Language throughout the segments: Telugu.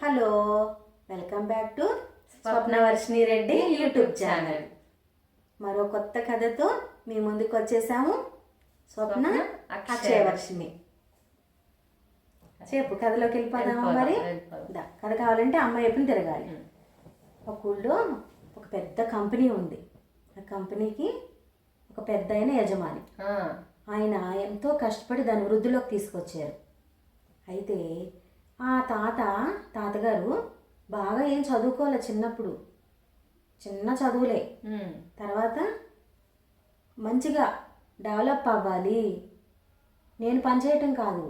Hello welcome back to Swapnavarshini Reddy YouTube channel. మరో కొత్త కథతో మీ ముందుకు వచ్చేసాము. స్వప్న స్వప్న అక్షయవర్షిణి చెప్పు కథలోకి వెళ్ళిపోదామా మరి? కథ కావాలంటే అమ్మ ఎప్పుడు తిరగాలి. ఒక ఊళ్ళో ఒక పెద్ద కంపెనీ ఉంది. ఆ కంపెనీకి ఒక పెద్ద అయిన యజమాని. ఆయన ఎంతో కష్టపడి దాన్ని వృద్ధిలోకి తీసుకొచ్చారు. అయితే ఆ తాత తాతగారు బాగా ఏం చదువుకోలే చిన్నప్పుడు. చిన్న చదువులే. తర్వాత మంచిగా డెవలప్ అవ్వాలి. నేను పనిచేయటం కాదు.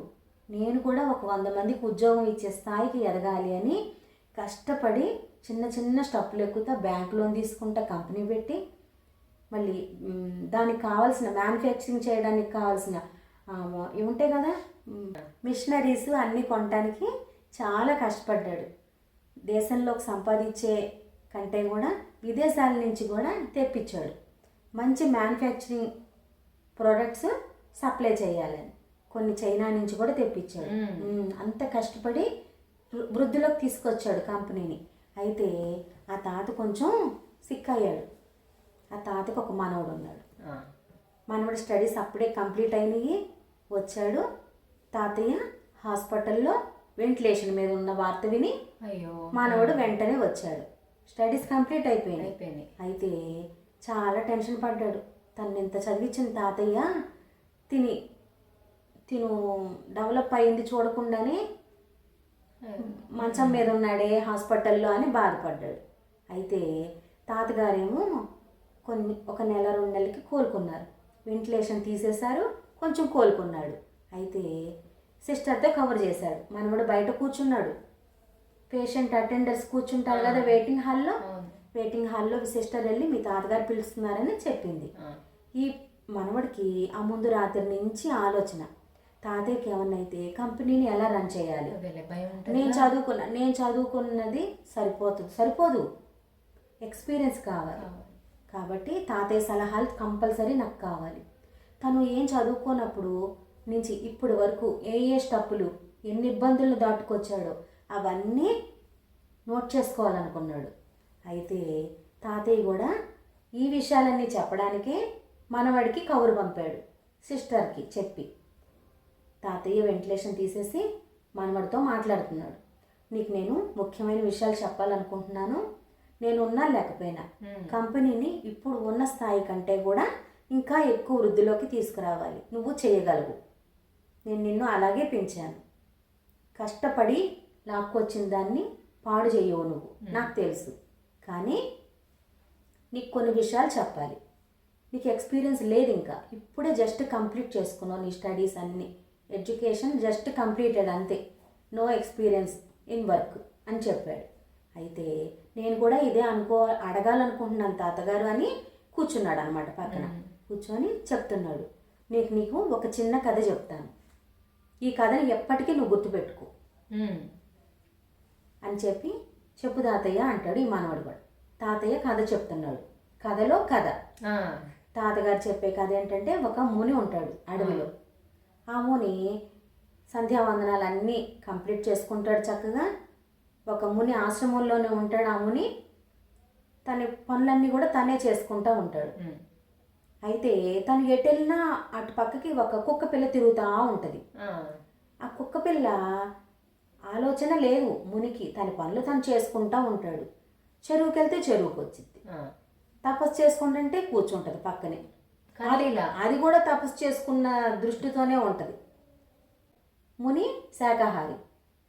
నేను కూడా ఒక వంద మందికి ఉద్యోగం ఇచ్చే స్థాయికి ఎదగాలి అని కష్టపడి చిన్న చిన్న స్టెప్పులు ఎక్కుతా బ్యాంక్ లోన్ తీసుకుంటా కంపెనీ పెట్టి మళ్ళీ దానికి కావాల్సిన మ్యానుఫ్యాక్చరింగ్ చేయడానికి కావాల్సిన ఉంటాయి కదా మిషనరీస్ అన్నీ కొనడానికి చాలా కష్టపడ్డాడు. దేశంలోకి సంపాదించే కంటే కూడా విదేశాల నుంచి కూడా తెప్పించాడు. మంచి మ్యానుఫ్యాక్చరింగ్ ప్రోడక్ట్స్ సప్లై చేయాలని కొన్ని చైనా నుంచి కూడా తెప్పించాడు. అంత కష్టపడి వృద్ధిలోకి తీసుకొచ్చాడు కంపెనీని. అయితే ఆ తాత కొంచెం సిక్ అయ్యాడు. ఆ తాతకు ఒక మనవడు ఉన్నాడు. మనవడి స్టడీస్ అప్పుడే కంప్లీట్ అయినాయి. వచ్చాడు. తాతయ్య హాస్పిటల్లో వెంటిలేషన్ మీద ఉన్న వార్త విని అయ్యో. మనవడు వెంటనే వచ్చాడు. స్టడీస్ కంప్లీట్ అయిపోయినాయి. అయిపోయినాయి. అయితే చాలా టెన్షన్ పడ్డాడు. తను ఇంత చదివించిన తాతయ్య తిని తిను డెవలప్ అయింది చూడకుండానే మంచం మీద ఉన్నాడే హాస్పిటల్లో అని బాధపడ్డాడు. అయితే తాతగారేమో కొన్ని ఒక నెల రెండు నెలలకి కోలుకున్నారు. వెంటిలేషన్ తీసేశారు కొంచెం కోలుకున్నాడు. అయితే సిస్టర్తో కవర్ చేశాడు. మనవడు బయట కూర్చున్నాడు. పేషెంట్ అటెండర్స్ కూర్చుంటారు కదా వెయిటింగ్ హాల్లో. వెయిటింగ్ హాల్లో సిస్టర్ వెళ్ళి మీ తాతగారు పిలుస్తున్నారని చెప్పింది. ఈ మనవడికి ఆ ముందు రాత్రి నుంచి ఆలోచన. తాతయ్యకి ఏమన్నైతే కంపెనీని ఎలా రన్ చేయాలి? నేను చదువుకున్న నేను చదువుకున్నది సరిపోతుంది సరిపోదు. ఎక్స్పీరియన్స్ కావాలి. కాబట్టి తాతయ్య సలహాలు కంపల్సరీ నాకు కావాలి. తను ఏం చదువుకోనప్పుడు నుంచి ఇప్పటి వరకు ఏ ఏ స్టప్పులు ఎన్ని ఇబ్బందులు దాటుకొచ్చాడో అవన్నీ నోట్ చేసుకోవాలనుకున్నాడు. అయితే తాతయ్య కూడా ఈ విషయాలన్నీ చెప్పడానికే మనవడికి కౌరు పంపాడు సిస్టర్కి చెప్పి. తాతయ్య వెంటిలేషన్ తీసేసి మనవడితో మాట్లాడుతున్నాడు. నీకు నేను ముఖ్యమైన విషయాలు చెప్పాలనుకుంటున్నాను. నేను ఉన్నా లేకపోయినా. కంపెనీని ఇప్పుడు ఉన్న స్థాయి కంటే కూడా ఇంకా ఎక్కువ వృద్ధిలోకి తీసుకురావాలి. నువ్వు చేయగలవు. నేను నిన్ను అలాగే పెంచాను. కష్టపడి లాక్కొచ్చిన దాన్ని పాడు చేయవు నువ్వు. నాకు తెలుసు. కానీ నీకు కొన్ని విషయాలు చెప్పాలి. నీకు ఎక్స్పీరియన్స్ లేదు ఇంకా. ఇప్పుడే జస్ట్ కంప్లీట్ చేసుకున్నావు నీ స్టడీస్ అన్నీ. ఎడ్యుకేషన్ జస్ట్ కంప్లీటెడ్ అంతే. నో ఎక్స్పీరియన్స్ ఇన్ వర్క్ అని చెప్పాడు. అయితే నేను కూడా ఇదే అనుకో అడగాలనుకుంటున్నాను తాతగారు అని కూర్చున్నాడు అనమాట పక్కన కూర్చొని చెప్తున్నాడు. నీకు నీకు ఒక చిన్న కథ చెప్తాను. ఈ కథని ఎప్పటికీ నువ్వు గుర్తుపెట్టుకో. అని చెప్పి చెప్పు తాతయ్య అంటాడు ఈ మనవడు కూడా. తాతయ్య కథ చెప్తున్నాడు. కథలో కథ. తాతగారు చెప్పే కథ ఏంటంటే ఒక ముని ఉంటాడు అడవిలో. ఆ. ముని సంధ్యావందనాలు అన్నీ కంప్లీట్ చేసుకుంటాడు చక్కగా. ఒక ముని ఆశ్రమంలోనే ఉంటాడు ఆ ముని. తన పనులన్నీ కూడా తనే చేసుకుంటూ ఉంటాడు. అయితే తను ఎటు వెళ్ళినా అటు పక్కకి ఒక కుక్క పిల్ల తిరుగుతూ ఉంటుంది. ఆ. కుక్క పిల్ల ఆలోచన లేదు. మునికి తన పనులు తను చేసుకుంటా ఉంటాడు. చెరువుకి వెళ్తే చెరువుకి వచ్చింది. తపస్సు చేసుకుంటుంటే కూర్చుంటుంది పక్కనే. ఖాళీలా అది కూడా తపస్సు చేసుకున్న దృష్టితోనే ఉంటుంది. ముని శాకాహారి.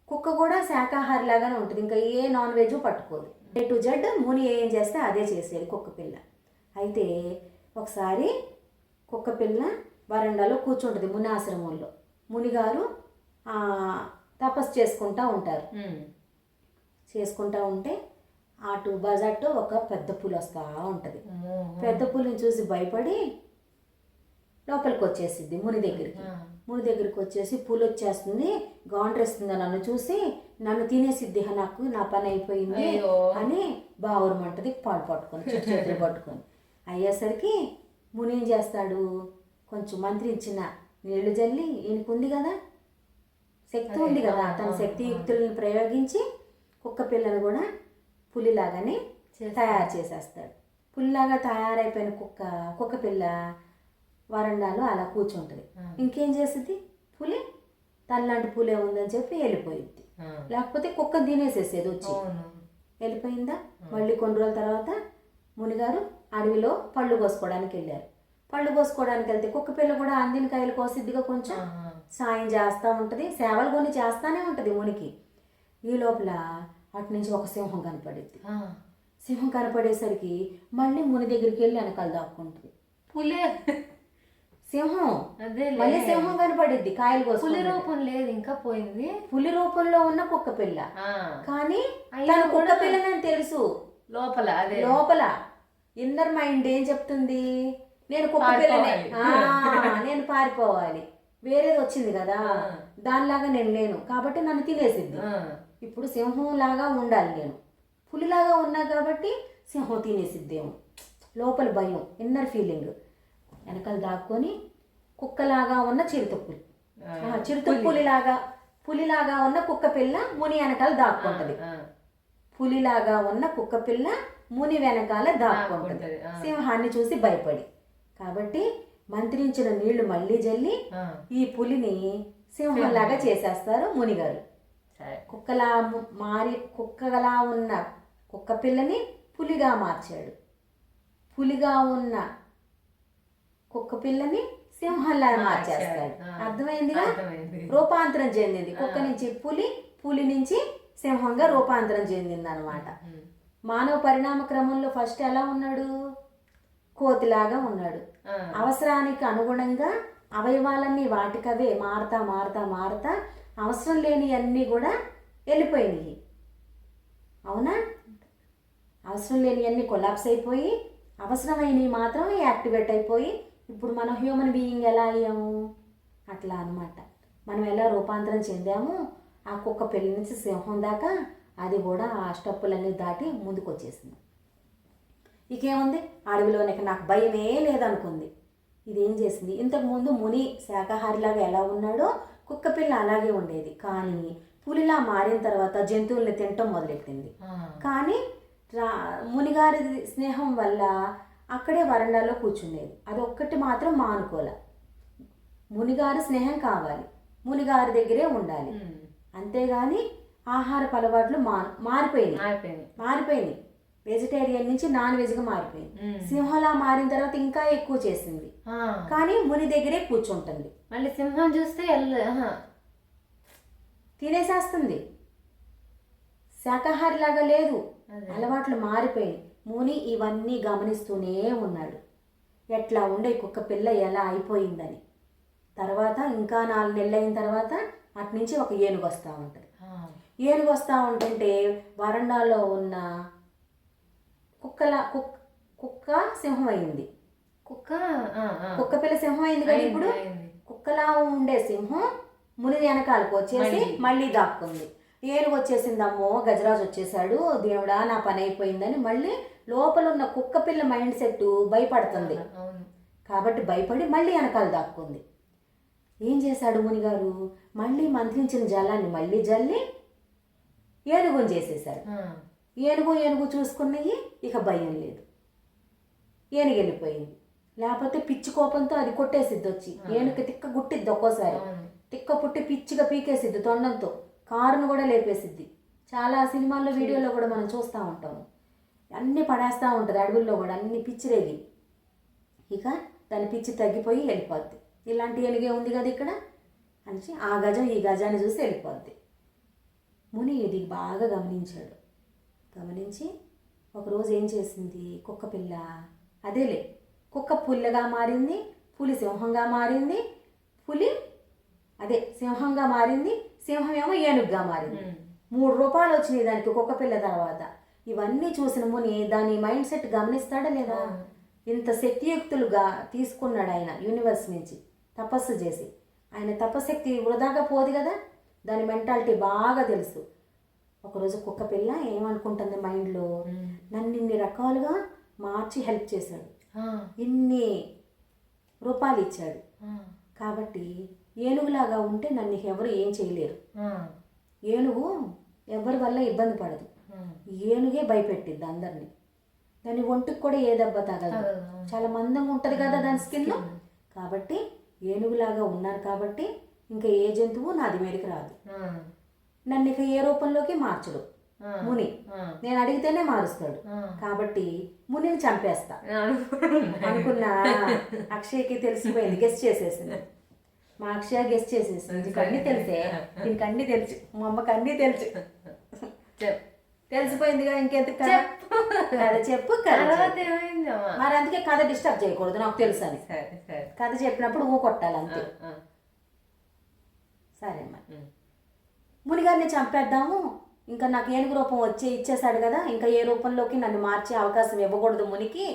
కుక్క కూడా శాకాహారి లాగానే ఉంటుంది. ఇంకా ఏ నాన్ వెజ్ పట్టుకోదు. ఏ టు జెడ్ ముని ఏం చేస్తే అదే చేసేది కుక్క పిల్ల. అయితే ఒకసారి కుక్క పిల్ల వరండాలో కూర్చుంటుంది ముని ఆశ్రమంలో మునిగారు తపస్సు చేసుకుంటా ఉంటారు. చేసుకుంటా ఉంటే అటు బజార్తో ఒక పెద్ద పులి వస్తూ ఉంటుంది. పెద్ద పులిని చూసి భయపడి లోపలికి వచ్చేసిద్ది ముని దగ్గరికి. ముని దగ్గరికి వచ్చేసి పులి వచ్చేస్తుంది గాండ్రేస్తుంది నన్ను చూసి నన్ను తినేసిద్ది "హ, నాకు నా పని అయిపోయింది. అని బావురమంటది పాడు పట్టుకొని చుట్టూ చేతులు పట్టుకొని అయ్యేసరికి ముని ఏం చేస్తాడు? కొంచెం మంత్రి ఇచ్చిన నీళ్ళు జల్లి ఈయనకుంది కదా? శక్తి ఉంది కదా? తన శక్తి యుక్తులను ప్రయోగించి కుక్క పిల్లను కూడా పులిలాగానే తయారు చేసేస్తాడు. పులిలాగా తయారైపోయిన కుక్క కుక్క పిల్ల వరండాలో అలా కూర్చుంటుంది. ఇంకేం చేస్తుంది పులి తనలాంటి పులే ఉందని చెప్పి వెళ్ళిపోయింది. లేకపోతే కుక్క తినేసేసేది వచ్చి. వెళ్ళిపోయిందా? మళ్ళీ కొన్ని రోజుల తర్వాత మునిగారు అడవిలో పళ్ళు కోసుకోవడానికి వెళ్ళారు. పళ్ళు కోసుకోవడానికి వెళ్తే కుక్క పిల్ల కూడా అందిన కాయలు కోసిద్దిగా కొంచెం. సాయం చేస్తూ ఉంటుంది. సేవలు కొన్ని చేస్తానే ఉంటుంది మునికి. ఈ లోపల అటు నుంచి ఒక సింహం కనపడిద్ది. ఆ. సింహం కనపడేసరికి మళ్ళీ ముని దగ్గరికి వెళ్ళి వెనకాల దాక్కుంటుంది. పులి. సింహం. అదే మళ్ళీ సింహం కనపడిద్ది కాయలు పులి కోసుకుని రూపం లేదు ఇంకా పోయింది. పులి రూపంలో ఉన్న కుక్క పిల్ల. కానీ తన కుక్క కూడా- పిల్లని తెలుసు. లోపల అదే. లోపల. ఇన్నర్ మైండ్ ఏం చెప్తుంది? నేను కుక్క పిల్లనే. పారిపోవాలి. ఆ, నేను పారిపోవాలి. వేరేది వచ్చింది కదా. దానిలాగా నేను లేను. కాబట్టి నన్ను తినేసిద్ది. ఇప్పుడు సింహం లాగా ఉండాలి నేను. పులిలాగా ఉన్నా కాబట్టి సింహం తినేసిద్దేమో. లోపల భయం ఇన్నర్ ఫీలింగ్ వెనకాల దాక్కొని కుక్కలాగా ఉన్న చిరుతపులి. చిరుతపులిలాగా పులిలాగా ఉన్న కుక్క పిల్ల ముని వెనకాల దాక్కుంటది. పులిలాగా ఉన్న కుక్క పిల్ల ముని వెనకాల దాక్కుంటది. సింహాన్ని చూసి భయపడి. కాబట్టి మంత్రించిన నీళ్ళు మళ్ళీ జల్లి. ఈ పులిని సింహంలాగా చేసేస్తారు మునిగారు. కుక్కలా మారి కుక్కలా ఉన్న కుక్క పిల్లని పులిగా మార్చాడు. పులిగా ఉన్న కుక్క పిల్లని సింహంలా మార్చేస్తాడు. అర్థమైందిగా? అర్థమైంది. రూపాంతరం చెందింది. కుక్క నుంచి పులి పులి నుంచి సింహంగా రూపాంతరం చెందింది అనమాట. మానవ పరిణామ క్రమంలో ఫస్ట్ ఎలా ఉన్నాడు? కోతిలాగా ఉన్నాడు. అవసరానికి అనుగుణంగా అవయవాలన్నీ వాటికవే మారతా మారతా మారతా అవసరం లేని అన్నీ కూడా వెళ్ళిపోయినాయి. అవునా? అవసరం లేని అన్నీ కొలాప్స్ అయిపోయి అవసరమైనవి మాత్రం యాక్టివేట్ అయిపోయి ఇప్పుడు మనం హ్యూమన్ బీయింగ్ ఎలా అయ్యాము? అట్లా అన్నమాట. మనం ఎలా రూపాంతరం చెందాము? ఆ కుక్క పెళ్ళి నుంచి సింహం దాకా అది కూడా ఆ స్టెప్పులన్నీ దాటి ముందుకు వచ్చేసింది ఇకేముంది? అడవిలోనే నాకు భయమే లేదనుకుంది. ఇది ఏం చేసింది ఇంతకుముందు ముని శాకాహారిలాగా ఎలా ఉన్నాడో కుక్క పిల్ల అలాగే ఉండేది. కానీ పులిలా మారిన తర్వాత జంతువుల్ని తినటం మొదలెట్టింది. కానీ రా మునిగారి స్నేహం వల్ల అక్కడే వరండాలో కూర్చునేది అది ఒక్కటి మాత్రం మానుకోలే. మునిగారి స్నేహం కావాలి. మునిగారి దగ్గరే ఉండాలి. అంతేగాని ఆహారపు అలవాట్లు మా మారిపోయినాయి. అయిపోయింది మారిపోయినాయి. వెజిటేరియన్ నుంచి నాన్ వెజ్గా మారిపోయింది. ఉమ్. సింహంలా మారిన తర్వాత ఇంకా ఎక్కువ చేసింది. కానీ ముని దగ్గరే కూర్చుంటుంది. మళ్ళీ సింహం చూస్తే. తినేసేస్తుంది. శాకాహారిలాగా లేదు. అదే. అలవాట్లు మారిపోయినాయి. ముని ఇవన్నీ గమనిస్తూనే ఉన్నాడు. ఎట్లా ఉండే కుక్క పిల్ల ఎలా అయిపోయిందని. తర్వాత ఇంకా నాలుగు నెలలు అయిన తర్వాత అటు నుంచి ఒక ఏనుగు వస్తూ ఉంటుంది. ఏనుగు వస్తూ ఉంటుంటే వరండాలో ఉన్న కుక్కల కుక్క కుక్క? సింహం అయింది కుక్క. కుక్క పిల్ల సింహం అయింది కదా ఇప్పుడు. కుక్కలా ఉండే సింహం ముని వెనకాలకు వచ్చేసి మళ్ళీ. దాక్కుంది. ఏనుగు వచ్చేసింది అమ్మో గజరాజు వచ్చేసాడు దేవుడా నా పని అయిపోయిందని మళ్ళీ లోపల ఉన్న కుక్క పిల్ల మైండ్ సెట్ భయపడుతుంది. కాబట్టి భయపడి మళ్ళీ వెనకాల దాక్కుంది. ఏం చేశాడు మునిగారు? మళ్ళీ మంత్రించిన జలాన్ని మళ్ళీ జల్లి ఏనుగుని ఆ. ఏనుగు ఏనుగు చూసుకున్నవి ఇక భయం లేదు. ఏనుగు వెళ్ళిపోయింది. లేకపోతే పిచ్చి కోపంతో అది కొట్టేసిద్ది వచ్చి ఏనుగు తిక్క గుట్టిద్ది ఒక్కోసారి. తిక్క పుట్టి పిచ్చిగా పీకేసిద్ది తొండంతో. కారును కూడా లేపేసిద్ది. చాలా సినిమాల్లో వీడియోలో కూడా మనం చూస్తూ ఉంటాము అన్నీ పడేస్తూ ఉంటుంది అడవుల్లో కూడా అన్ని పిచ్చిరేగి ఇక దాని పిచ్చి తగ్గిపోయి వెళ్ళిపోద్ది. ఇలాంటి ఏనుగే ఉంది కదా ఇక్కడ? అని ఆ గజం ఈ గజాన్ని చూసి వెళ్ళిపోద్ది. ముని ఇది బాగా గమనించాడు. గమనించి ఒకరోజు ఏం చేసింది? కుక్క పిల్ల. అదేలే కుక్క పుల్లగా మారింది పులి సింహంగా మారింది పులి అదే సింహంగా మారింది సింహం ఏమో ఏనుగుగా మారింది. మూడు రూపాయలు వచ్చినాయి దానికి కుక్క పిల్ల తర్వాత. ఇవన్నీ చూసిన ముని దాని మైండ్ సెట్ గమనిస్తాడా లేదా? ఇంత శక్తియుక్తులుగా తీసుకున్నాడు ఆయన యూనివర్స్ నుంచి తపస్సు చేసి. ఆయన తపశక్తి వృధాగా పోదు కదా? దాని మెంటాలిటీ బాగా తెలుసు ఒకరోజు కుక్క పిల్ల ఏమనుకుంటుంది మైండ్లో. నన్ను ఇన్ని రకాలుగా మార్చి హెల్ప్ చేశాడు. ఇన్ని రూపాయలు ఇచ్చాడు. కాబట్టి ఏనుగులాగా ఉంటే నన్ను ఎవరు ఏం చేయలేరు. ఏనుగు ఎవరి వల్ల ఇబ్బంది పడదు. ఏనుగే భయపెట్టిద్ది అందరినీ దాని ఒంటికి కూడా ఏ దెబ్బ తగలదు. చాలా మందంగా ఉంటుంది కదా దాని స్కిన్ కాబట్టి ఏనుగులాగా ఉన్నారు కాబట్టి ఇంకా ఏ జంతువు నాది మీదకి రాదు. నన్ను ఇక ఏ రూపంలోకి మార్చడు. ముని. నేను అడిగితేనే మారుస్తాడు. కాబట్టి మునిని చంపేస్తా. అనుకున్నా. అక్షయ్కి తెలిసిపోయింది. గెస్ట్ చేసేసింది. మా అక్షయ గెస్ట్ చేసేసింది. నీకు అన్నీ తెలిసే. దీనికి అన్నీ తెలుసు. మా అమ్మకి అన్నీ తెలుసు. తెలిసిపోయిందిగా ఇంకెందుకు కథ? చెప్పు. మరి అందుకే కథ డిస్టర్బ్ చేయకూడదు నాకు తెలుసు అని. కథ చెప్పినప్పుడు ఊ కొట్టాలి అంతే. సరే అమ్మా ఉమ్. మునిగారిని చంపేద్దాము. ఇంకా నాకు ఏనుగు రూపం వచ్చి ఇచ్చేసాడు కదా ఇంకా ఏ రూపంలోకి నన్ను మార్చే అవకాశం ఇవ్వకూడదు మునికి.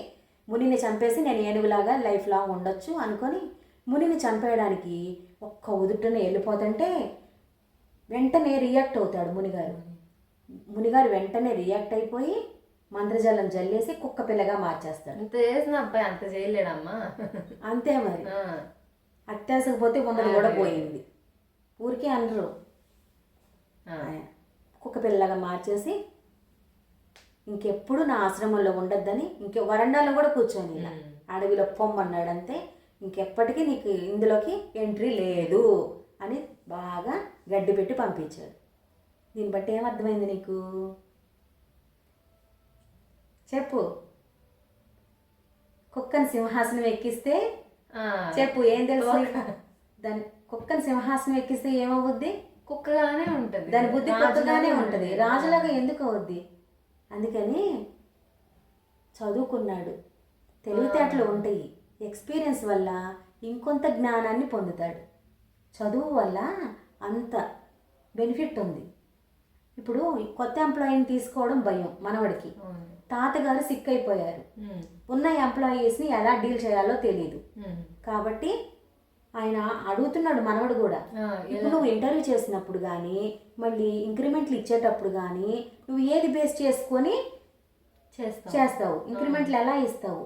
మునిని చంపేసి నేను ఏనుగులాగా లైఫ్ లాంగ్ ఉండొచ్చు అనుకొని మునిని చంపేయడానికి ఒక్క ఉదుటనే వెళ్ళిపోతుంటే వెంటనే రియాక్ట్ అవుతాడు మునిగారు. మునిగారు వెంటనే రియాక్ట్ అయిపోయి మంత్రజలం జల్లేసి కుక్క పిల్లగా మార్చేస్తాడు. ఇంత చేసిన అబ్బాయి అంత చేయలేడమ్మా. అంతే మరి. అత్యాసకు పోతే ఉన్నది కూడా పోయింది. ఊరికే అనరు. కుక్క పిల్లగా మార్చేసి ఇంకెప్పుడు నా ఆశ్రమంలో ఉండొద్దని ఇంకే వరండాలో కూడా కూర్చొని ఇలా. అడవిలో పొమ్మన్నాడంతే ఇంకెప్పటికీ నీకు ఇందులోకి ఎంట్రీ లేదు అని బాగా గడ్డి పెట్టి పంపించాడు. దీన్ని బట్టి ఏమర్థమైంది నీకు? చెప్పు. కుక్కని సింహాసనం ఎక్కిస్తే చెప్పు ఏం తెలుసు? దాని కుక్కని సింహాసనం ఎక్కిస్తే ఏమవుద్ది? కుక్కగానే ఉంటది. దాని బుద్ధి కొత్తగానే ఉంటది. రాజులాగా ఎందుకు అవుద్ది అందుకని చదువుకున్నాడు. తెలివితేటలు ఉంటాయి. ఎక్స్పీరియన్స్ వల్ల ఇంకొంత జ్ఞానాన్ని పొందుతాడు. చదువు వల్ల అంత బెనిఫిట్ ఉంది. ఇప్పుడు కొత్త ఎంప్లాయీని తీసుకోవడం భయం మనవడికి. తాతగారు సిక్ అయిపోయారు ఉన్న ఎంప్లాయీస్ని ఎలా డీల్ చేయాలో తెలియదు. కాబట్టి ఆయన అడుగుతున్నాడు మనవడు కూడా. ఇప్పుడు నువ్వు ఇంటర్వ్యూ చేసినప్పుడు కానీ మళ్ళీ ఇంక్రిమెంట్లు ఇచ్చేటప్పుడు కానీ నువ్వు ఏది బేస్ చేసుకొని చేస్తాం చేస్తావు? ఇంక్రిమెంట్లు ఎలా ఇస్తావు?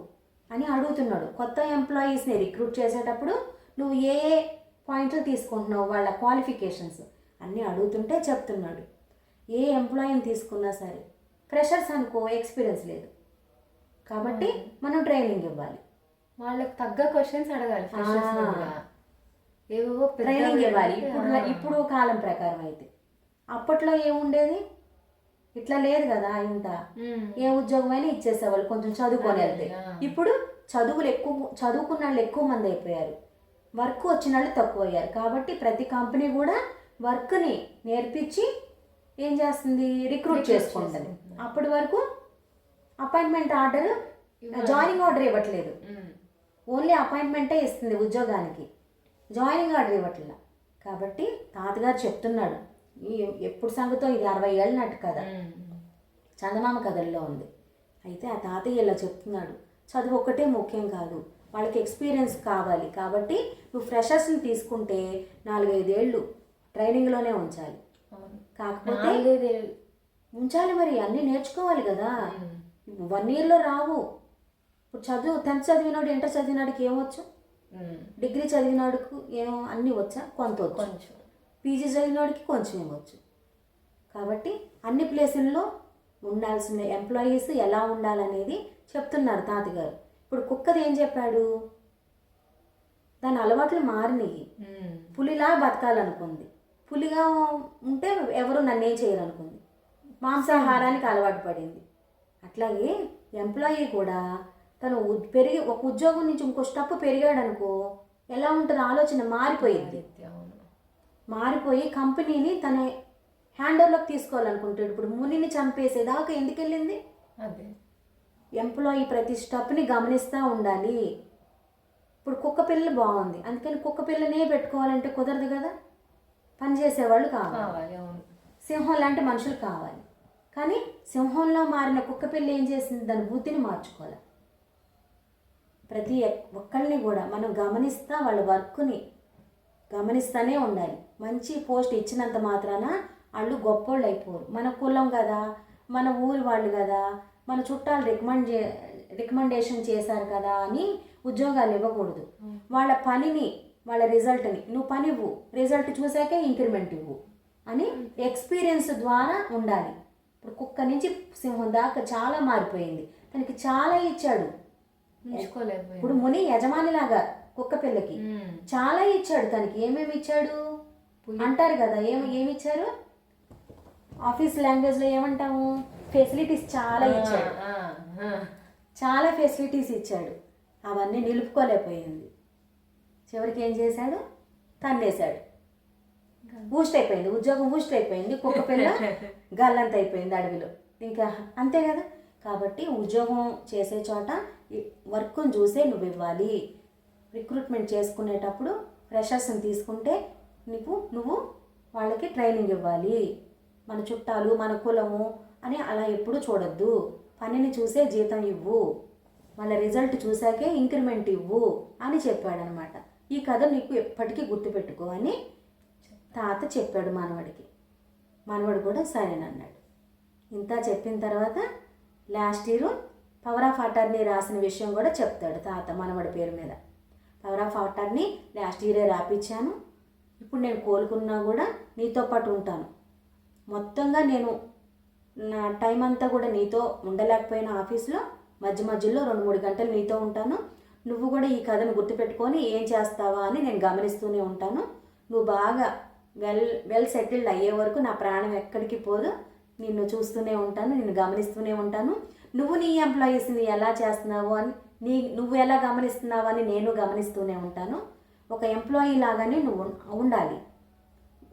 అని అడుగుతున్నాడు. కొత్త ఎంప్లాయీస్ని రిక్రూట్ చేసేటప్పుడు నువ్వు ఏ ఏ పాయింట్లు తీసుకుంటున్నావు వాళ్ళ క్వాలిఫికేషన్స్ అన్నీ అడుగుతుంటే చెప్తున్నాడు. ఏ ఎంప్లాయీని తీసుకున్నా సరే ఫ్రెషర్స్ అనుకో ఎక్స్పీరియన్స్ లేదు. కాబట్టి మనం ట్రైనింగ్ ఇవ్వాలి. వాళ్ళకి తగ్గ క్వశ్చన్స్ అడగాలి freshers ని ఆ. కూడా. ఏవేవో ట్రైనింగ్ ఇవ్వాలి. ఇప్పుడు. ఇప్పుడు కాలం ప్రకారం అయితే. అప్పట్లో ఏముండేది? ఇట్లా లేదు కదా ఇంత. ఏ ఉద్యోగమైనా ఇచ్చేసేవాళ్ళు కొంచెం చదువుకొని వెళ్తే. ఇప్పుడు చదువులు ఎక్కువ చదువుకున్న వాళ్ళు ఎక్కువ మంది అయిపోయారు. వర్క్ వచ్చిన వాళ్ళు తక్కువ అయ్యారు. కాబట్టి ప్రతి కంపెనీ కూడా వర్క్ని నేర్పించి ఏం చేస్తుంది? రిక్రూట్ చేసుకుంటుంది. అప్పటి వరకు అపాయింట్మెంట్ ఆర్డర్. జాయినింగ్ ఆర్డర్ ఇవ్వట్లేదు. ఓన్లీ అపాయింట్మెంటే ఇస్తుంది ఉద్యోగానికి. జాయినింగ్ ఆర్డర్ ఇవ్వట్ల. కాబట్టి తాతగారు చెప్తున్నాడు ఈ ఎప్పుడు సంగతో ఇది అరవై ఏళ్ళ నాటి కథ చందమామ కథల్లో ఉంది. అయితే ఆ తాతయ్య ఇలా చెప్తున్నాడు చదువు ఒక్కటే ముఖ్యం కాదు వాళ్ళకి ఎక్స్పీరియన్స్ కావాలి. కాబట్టి నువ్వు ఫ్రెషర్స్ని తీసుకుంటే నాలుగైదేళ్ళు ట్రైనింగ్లోనే ఉంచాలి. కాకపోతే. ఉంచాలి మరి అన్నీ నేర్చుకోవాలి కదా. వన్ ఇయర్లో రావు. ఇప్పుడు చదువు టెన్త్ చదివినాడు ఇంటర్ చదివినాడికి ఏమొచ్చు? డిగ్రీ చదివినాడుకు ఏమో అన్నీ వచ్చా? కొంత కొంచెం. పీజీ చదివినోడికి కొంచెం ఇవ్వచ్చు కాబట్టి అన్ని ప్లేసుల్లో ఉండాల్సిన ఎంప్లాయీస్ ఎలా ఉండాలనేది చెప్తున్నారు తాతగారు. ఇప్పుడు కుక్కది ఏం చెప్పాడు? దాని అలవాట్లు మారినాయి. పులిలా బతకాలనుకుంది. పులిగా ఉంటే ఎవరు నన్నేం చేయరనుకుంది. మాంసాహారానికి అలవాటు పడింది. అట్లాగే ఎంప్లాయీ కూడా తను పెరిగి ఒక ఉద్యోగం నుంచి ఇంకో స్టెప్ పెరిగాడు అనుకో ఎలా ఉంటుంది ఆలోచన మారిపోయింది. మారిపోయి కంపెనీని తన హ్యాండ్ ఓవర్లోకి తీసుకోవాలనుకుంటాడు. ఇప్పుడు మునిని చంపేసేదాకా ఎందుకు వెళ్ళింది అదే. ఎంప్లాయీ ప్రతి స్టెప్ని గమనిస్తూ ఉండాలి. ఇప్పుడు కుక్క పిల్ల బాగుంది. అందుకని కుక్క పిల్లనే పెట్టుకోవాలంటే కుదరదు కదా? పని చేసేవాళ్ళు కావాలి. సింహం లాంటి మనుషులు కావాలి. కానీ సింహంలో మారిన కుక్క పిల్ల ఏం చేసింది? దాని బుద్ధిని మార్చుకోవాలి. ప్రతి ఒక్కళ్ళని కూడా మనం గమనిస్తా వాళ్ళ వర్క్ని గమనిస్తూనే ఉండాలి. మంచి పోస్ట్ ఇచ్చినంత మాత్రాన వాళ్ళు గొప్పోళ్ళు అయిపోరు మన కులం కదా మన ఊరి వాళ్ళు కదా మన చుట్టాలు రికమెండ్ చే రికమెండేషన్ చేశారు కదా అని ఉద్యోగాలు ఇవ్వకూడదు. వాళ్ళ పనిని వాళ్ళ రిజల్ట్ని నువ్వు పని ఇవ్వు రిజల్ట్ చూసాకే ఇంక్రిమెంట్ ఇవ్వు అని ఎక్స్పీరియన్స్ ద్వారా ఉండాలి. ఇప్పుడు కుక్క నుంచి సింహం దాకా చాలా మారిపోయింది. తనకి చాలా ఇచ్చాడు. ఇప్పుడు ముని యజమానిలాగా కుక్క పిల్లకి. చాలా ఇచ్చాడు తనకి. ఏమేమి ఇచ్చాడు. అంటారు కదా ఏం ఏమి ఇచ్చారు? ఆఫీస్ లాంగ్వేజ్లో ఏమంటాము? ఫెసిలిటీస్ చాలా ఇచ్చాడు. చాలా ఫెసిలిటీస్ ఇచ్చాడు. అవన్నీ నిలుపుకోలేకపోయింది. చివరికి ఏం చేశాడు? తన్నేశాడు. బూస్ట్ అయిపోయింది ఉద్యోగం బూస్ట్ అయిపోయింది కుక్క పిల్ల గల్లంత అయిపోయింది అడవిలో. ఇంకా అంతే కదా? కాబట్టి ఉద్యోగం చేసే చోట వర్క్ను చూసే నువ్వు ఇవ్వాలి. రిక్రూట్మెంట్ చేసుకునేటప్పుడు ఫ్రెషర్స్ని తీసుకుంటే నీకు నువ్వు వాళ్ళకి ట్రైనింగ్ ఇవ్వాలి. మన చుట్టాలు మన కులము అని అలా ఎప్పుడు చూడొద్దు. పనిని చూసే జీతం ఇవ్వు. వాళ్ళ రిజల్ట్ చూశాకే ఇంక్రిమెంట్ ఇవ్వు అని చెప్పాడనమాట. ఈ కథ నీకు ఎప్పటికీ గుర్తుపెట్టుకో అని తాత చెప్పాడు మనవడికి. మనవడు కూడా సరేనన్నాడు. ఇంత చెప్పిన తర్వాత last year power of attorney రాసిన విషయం కూడా చెప్తాడు తాత మనవడి పేరు మీద. పవర్ ఆఫ్ అటర్నీ లాస్ట్ ఇయరే రాపిచ్చాను. ఇప్పుడు నేను కోలుకున్నా కూడా నీతో పాటు ఉంటాను. మొత్తంగా నేను నా టైం అంతా కూడా నీతో ఉండలేకపోయిన ఆఫీస్లో మధ్య మధ్యలో రెండు మూడు గంటలు నీతో ఉంటాను. నువ్వు కూడా ఈ కథను గుర్తుపెట్టుకొని ఏం చేస్తావా అని నేను గమనిస్తూనే ఉంటాను. నువ్వు బాగా వెల్ వెల్ సెటిల్డ్ అయ్యే వరకు నా ప్రాణం ఎక్కడికి పోదు. నిన్ను చూస్తూనే ఉంటాను నిన్ను గమనిస్తూనే ఉంటాను. నువ్వు నీ ఎంప్లాయీస్ని ఎలా చేస్తున్నావు అని నీ నువ్వు ఎలా గమనిస్తున్నావు అని నేను గమనిస్తూనే ఉంటాను. ఒక ఎంప్లాయీ లాగానే నువ్వు ఉండాలి.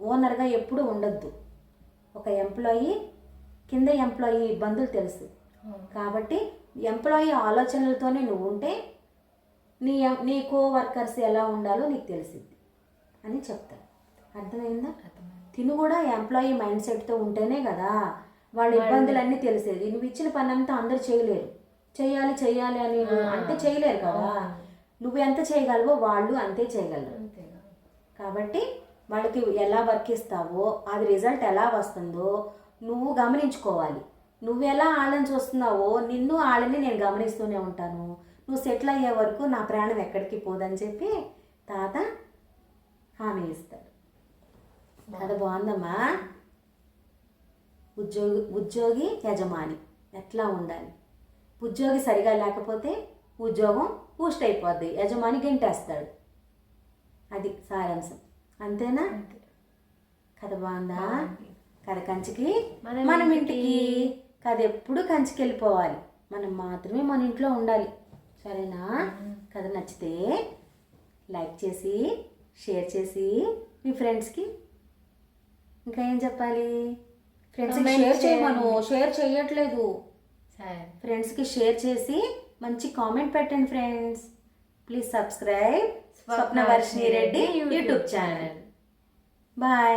ఓనర్గా ఎప్పుడూ ఉండొద్దు. ఒక ఎంప్లాయీ కింద ఎంప్లాయీ ఇబ్బందులు తెలుసు. కాబట్టి ఎంప్లాయీ ఆలోచనలతోనే నువ్వు ఉంటే నీ నీ కో వర్కర్స్ ఎలా ఉండాలో నీకు తెలిసిద్ది అని చెప్తాను. అర్థమైందా? అర్థమైంది. తిను కూడా ఎంప్లాయీ మైండ్ సెట్తో ఉంటేనే కదా వాళ్ళ ఇబ్బందులన్నీ తెలిసేది. నువ్వు ఇచ్చిన పని అంతా అందరూ చేయలేరు. చేయాలి చేయాలి అని అంటే చేయలేరు కదా. నువ్వు ఎంత చేయగలవో వాళ్ళు అంతే చేయగలరు. కాబట్టి వాళ్ళకి ఎలా వర్క్ ఇస్తావో అది రిజల్ట్ ఎలా వస్తుందో నువ్వు గమనించుకోవాలి. నువ్వు ఎలా వాళ్ళని చూస్తున్నావో నిన్ను వాళ్ళని నేను గమనిస్తూనే ఉంటాను. నువ్వు సెటిల్ అయ్యే వరకు నా ప్రాణం ఎక్కడికి పోదని చెప్పి తాత హామీ ఇస్తాడు. కథ బాగుందమ్మా. ఉద్యోగి ఉద్యోగి యజమాని. ఎట్లా ఉండాలి? ఉద్యోగి సరిగా లేకపోతే ఉద్యోగం పూస్ట్ అయిపోద్ది. యజమాని గెంటేస్తాడు. అది సారాంశం. అంతేనా? అంతే. కథ బాగుందా. కథ కంచికి మనం. ఇంటికి. కథ ఎప్పుడు కంచికి వెళ్ళిపోవాలి మనం మాత్రమే మన ఇంట్లో ఉండాలి. సరేనా? కథ నచ్చితే లైక్ చేసి షేర్ చేసి మీ ఫ్రెండ్స్కి ఇంకా ఏం చెప్పాలి? ఫ్రెండ్స్కి Comment షేర్ చేయమను. షేర్ చేయట్లేదు. సరే. ఫ్రెండ్స్కి షేర్ చేసి మంచి కామెంట్ పెట్టండి friends please subscribe Swapna Varshini Reddy YouTube channel. Bye